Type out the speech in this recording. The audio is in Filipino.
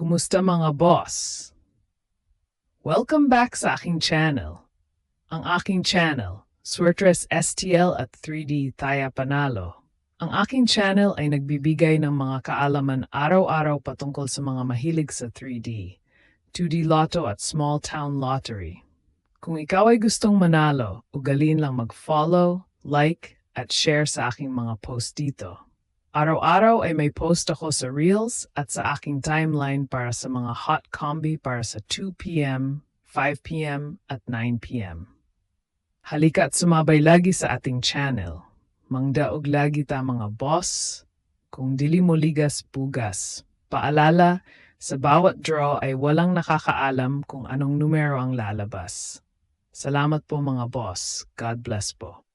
Kumusta mga boss? Welcome back sa aking channel. Ang aking channel, Swertres STL at 3D Taya Panalo. Ang aking channel ay nagbibigay ng mga kaalaman araw-araw patungkol sa mga mahilig sa 3D, 2D Lotto at Small Town Lottery. Kung ikaw ay gustong manalo, ugalin lang mag-follow, like, at share sa aking mga post dito. Araw-araw ay may post ako sa Reels at sa aking timeline para sa mga hot combi para sa 2pm, 5pm at 9pm. Halika at sumabay lagi sa ating channel. Mangdaog lagi ta mga boss. Kung dili mo ligas pugas. Paalala, sa bawat draw ay walang nakakaalam kung anong numero ang lalabas. Salamat po mga boss. God bless po.